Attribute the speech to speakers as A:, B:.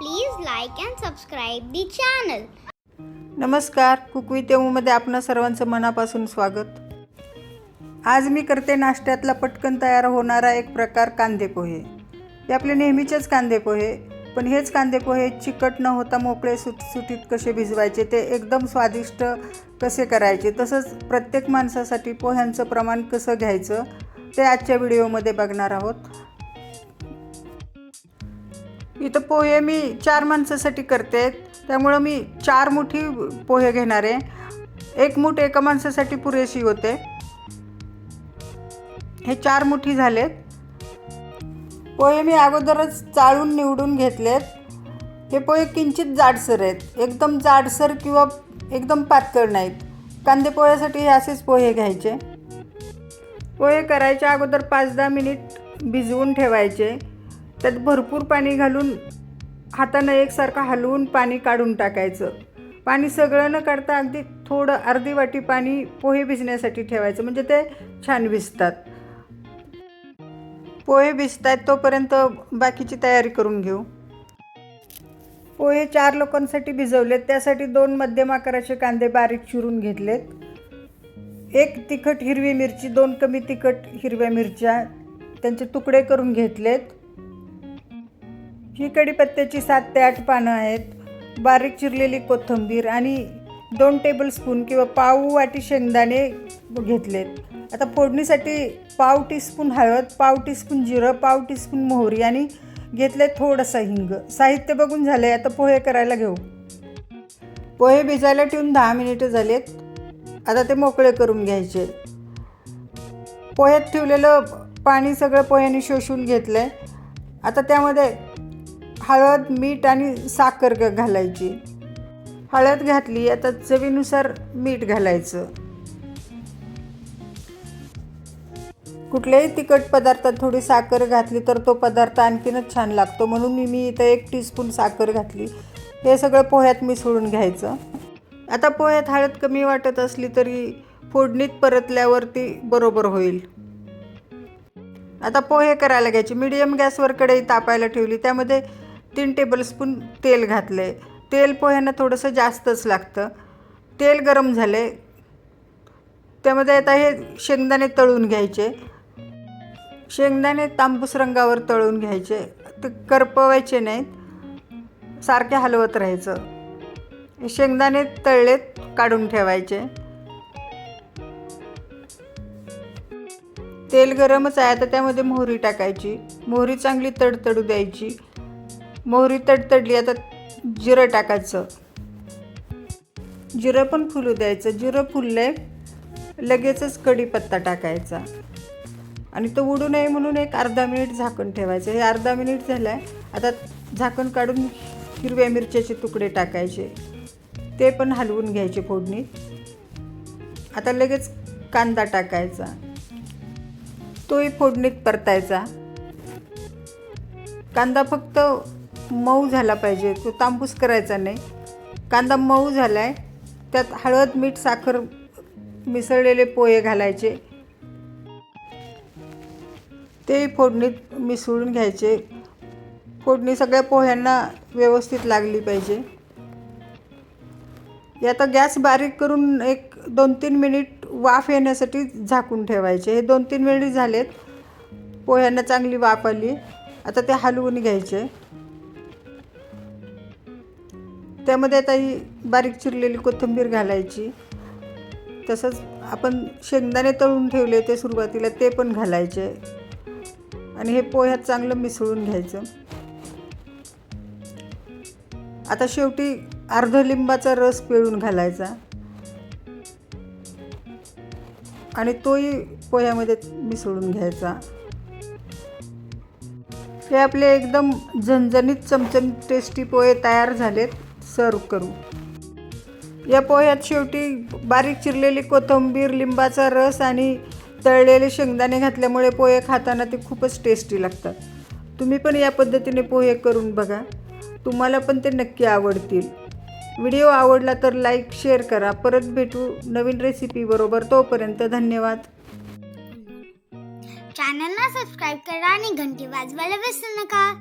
A: Please like and subscribe the channel
B: नमस्कार कुकवी मध्ये आपणा सर्वांचं मनापासून स्वागत. आज मी करते नाश्त्यातला पटकन तयार होणारा एक प्रकार कांदे पोहे. हे आपले नेहमीचेच कांदे पोहे पण हेच कांदे पोहे चिकट न होता मोकळे सुटसुटीत कसे भिजवायचे ते एकदम स्वादिष्ट कसे करायचे तसंच प्रत्येक माणसासाठी पोह्यांचं प्रमाण कसं घ्यायचं ते आजच्या व्हिडिओमध्ये बघणार आहोत. इथं पोहे मी चार माणसासाठी करते. त्यामुळं मी चार मुठी पोहे घेणार आहे. एक मूठ एका माणसासाठी पुरेशी होते. हे चार मुठी झालेत. पोहे मी अगोदरच चाळून निवडून घेतलेत. हे पोहे किंचित जाडसर आहेत. एकदम जाडसर किंवा एकदम पातळ नाहीत. कांदे पोह्यासाठी हे असेच पोहे घ्यायचे. पोहे करायच्या अगोदर पाच दहा मिनिट भिजवून ठेवायचे. त्यात भरपूर पाणी घालून हातानं एकसारखं हलवून पाणी काढून टाकायचं. पाणी सगळं न काढता अगदी थोडं अर्धी वाटी पाणी पोहे भिजण्यासाठी ठेवायचं. म्हणजे ते छान भिजतात. पोहे भिजतात तोपर्यंत बाकीची तयारी करून घेऊ. पोहे चार लोकांसाठी भिजवलेत. त्यासाठी दोन मध्यम आकाराचे कांदे बारीक चिरून घेतलेत. एक तिखट हिरवी मिरची दोन कमी तिखट हिरव्या मिरच्या त्यांचे तुकडे करून घेतलेत. ही कढीपत्त्याची सात ते आठ पानं आहेत. बारीक चिरलेली कोथिंबीर आणि दोन टेबलस्पून किंवा पाव वाटी शेंगदाणे घेतलेत. आता फोडणीसाठी पाव टीस्पून हळद पाव टीस्पून जिरं पाव टीस्पून मोहरी आणि घेतले थोडंसं हिंग. साहित्य बघून झालं आता पोहे करायला घेऊ. पोहे भिजायला ठेवून दहा मिनिटं झालेत. आता ते मोकळे करून घ्यायचे. पोह्यात ठेवलेलं पाणी सगळं पोह्याने शोषून घेतलं आहे आता त्यामध्ये हळद मीठ आणि साखर ग- घालायची. हळद घातली आता चवीनुसार मीठ घालायचं. कुठल्याही तिखट पदार्थात थोडी साखर घातली तर तो पदार्थ आणखीनच छान लागतो. म्हणून मी मी इथं एक टीस्पून साखर घातली. हे सगळं पोह्यात मिसळून घ्यायचं. आता पोह्यात हळद कमी वाटत असली तरी फोडणीत परतल्यावरती बरोबर होईल. आता पोहे करायला घ्यायचे. मीडियम गॅसवर कढई तापायला ठेवली. त्यामध्ये तीन टेबलस्पून तेल घातलं आहे तेल पोह्यांना थोडंसं जास्तच लागतं. तेल गरम झाले त्यामध्ये आता हे शेंगदाणे तळून घ्यायचे. शेंगदाणे तांबूस रंगावर तळून घ्यायचे. ते करपवायचे नाहीत. सारखे हलवत राहायचं. शेंगदाणे तळलेत काढून ठेवायचे. तेल गरमच आहे. आता त्यामध्ये मोहरी टाकायची. मोहरी चांगली तडतडू द्यायची. मोहरी तडतडली आता जिरं टाकायचं. जिरं पण फुलू द्यायचं. जिरं फुलले लगेचच कढीपत्ता टाकायचा. आणि तो उडू नये म्हणून एक अर्धा मिनिट झाकण ठेवायचं. हे अर्धा मिनिट झालं आहे आता झाकण काढून हिरव्या मिरच्याचे तुकडे टाकायचे. ते पण हलवून घ्यायचे फोडणीत. आता लगेच कांदा टाकायचा. तोही फोडणीत परतायचा. कांदा फक्त मऊ झाला पाहिजे. तो तांबूस करायचा नाही. कांदा मऊ झाला आहे त्यात हळद मीठ साखर मिसळलेले पोहे घालायचे. ते फोडणीत मिसळून घ्यायचे. फोडणी सगळ्या पोह्यांना व्यवस्थित लागली पाहिजे. आता गॅस बारीक करून एक दोन तीन मिनिट वाफ येण्यासाठी झाकून ठेवायचे. हे दोन तीन मिनिट झालेत. पोह्यांना चांगली वाफ आली. आता ते हलवून घ्यायचे. त्यामध्ये आता ही बारीक चिरलेली कोथिंबीर घालायची. तसंच आपण शेंगदाणे तळून ठेवले ते सुरुवातीला ते पण घालायचे. आणि हे पोह्यात चांगलं मिसळून घ्यायचं. आता शेवटी अर्ध लिंबाचा रस पिळून घालायचा. आणि तोही पोह्यामध्ये मिसळून घ्यायचा. हे आपले एकदम झणझणीत चमचमीत टेस्टी पोहे तयार झालेत. सर्व करू. या पोह्यात शेवटी बारीक चिरलेली कोथिंबीर लिंबाचा रस आणि तळलेले शेंगदाणे घातल्यामुळे पोहे खाताना ते खूपच टेस्टी लागतात. तुम्ही पण या पद्धतीने पोहे करून बघा. तुम्हाला पण ते नक्की आवडतील. व्हिडिओ आवडला तर लाईक शेअर करा. परत भेटू नवीन रेसिपीबरोबर तोपर्यंत धन्यवाद.
A: चॅनलला सबस्क्राईब करा आणि घंटी वाजवायला विसरू नका.